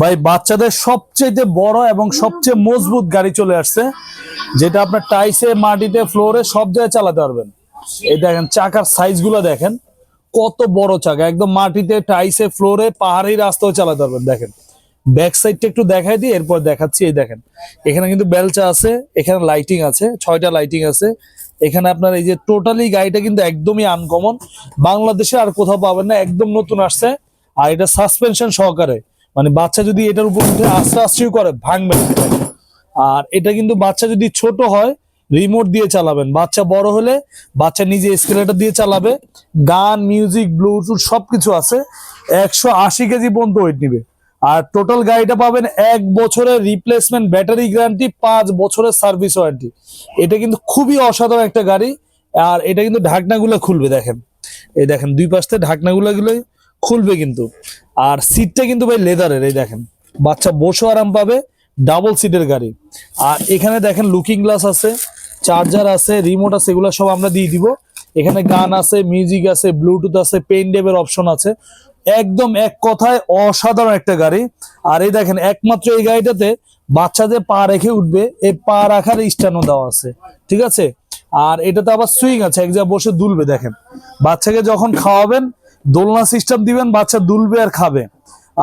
ভাই, বাচ্চাদের সবচেয়ে বড় এবং সবচেয়ে মজবুত গাড়ি চলে আসছে, যেটা আপনার টাইসে, মাটিতে, ফ্লোরে সব জায়গায় চালাতে পারবেন। এই দেখেন, চাকার সাইজগুলো দেখেন, কত বড় চাকা, একদম মাটিতে, টাইসে, ফ্লোরে, পাহাড়ি রাস্তাও চালাতে পারবেন, দেখেন। ব্যাক সাইডটা একটু দেখাই দিই, এরপর দেখাচ্ছি, এই দেখেন। এখানে কিন্তু বেলচা আছে, এখানে লাইটিং আছে, ছয়টা লাইটিং আছে। এখানে আপনার এই যে টোটালি গাড়িটা কিন্তু একদমই আনকমন। বাংলাদেশে আর কোথাও পাবেন না, একদম নতুন আসছে, আর এটা সাসপেনশন সহকারে। মানে বাচ্চা যদি এটার উপর উঠে আস্তে আস্তেও করে, ভাঙবে না। আর এটা কিন্তু বাচ্চা যদি ছোট হয় রিমোট দিয়ে চালাবেন। বাচ্চা বড় হলে বাচ্চা নিজে স্কেলেটার দিয়ে চালাবে। গান মিউজিক ব্লুটুথ সবকিছু আছে। একশো আশি কেজি পর্যন্ত ওয়েট নিবে। আর টোটাল গাড়িটা পাবেন এক বছরের রিপ্লেসমেন্ট ব্যাটারি গ্যারান্টি পাঁচ বছরের সার্ভিস ওয়ারেন্টি এটা কিন্তু খুবই অসাধারণ একটা গাড়ি। আর এটা কিন্তু ঢাকনাগুলো খুলবে, দেখেন। এই দেখেন, দুই পাশে ঢাকনাগুলো গুলোই খুলবে কিন্তু। আর সিটটা কিন্তু ভাই লেদারের এই দেখেন। বাচ্চা বসে আরাম পাবে ডাবল সিটের গাড়ি। আর এখানে দেখেন লুকিং গ্লাস আছে চার্জার আছে রিমোট আছে, এগুলো সব আমরা দিয়ে দিব। এখানে গান আছে মিউজিক আছে ব্লুটুথ আছে পেন ডেবের অপশন আছে। একদম এক কথায় অসাধারণ একটা গাড়ি। আর এই দেখেন, একমাত্র এই গাড়িটাতে বাচ্চা যে পা রেখে উঠবে এই পা রাখার স্ট্যান্ডও দেওয়া আছে, ঠিক আছে? আর এটাতে আবার সুইং আছে, এক জায়গায় বসে দুলবে, দেখেন। বাচ্চাকে যখন খাওয়াবেন দোলনা সিস্টেম দিবেন, বাচ্চা দুলবে আর খাবে।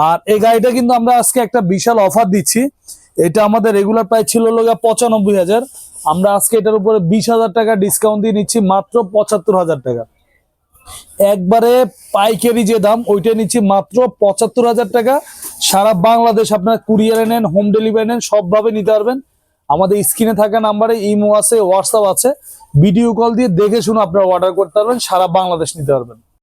আর এই গাড়িটা কিন্তু আমরা আজকে একটা বিশাল অফার দিচ্ছি। এটা আমাদের রেগুলার প্রাইস ছিল লোক পঁচানব্বই হাজার। আমরা আজকে এটার উপরে বিশ হাজার টাকা ডিসকাউন্ট দিয়ে নিচ্ছি, মাত্র পঁচাত্তর হাজার টাকা। একবারে পাইকারি যে দাম ওইটা নিচ্ছি মাত্র পঁচাত্তর হাজার টাকা। সারা বাংলাদেশ আপনার কুরিয়ারে নেন হোম ডেলিভারি নেন, সবভাবে নিতে পারবেন। আমাদের স্ক্রিনে থাকা নাম্বারে ইমো আছে হোয়াটসঅ্যাপ আছে। ভিডিও কল দিয়ে দেখে শুনে আপনারা অর্ডার করতে পারবেন, সারা বাংলাদেশ নিতে পারবেন।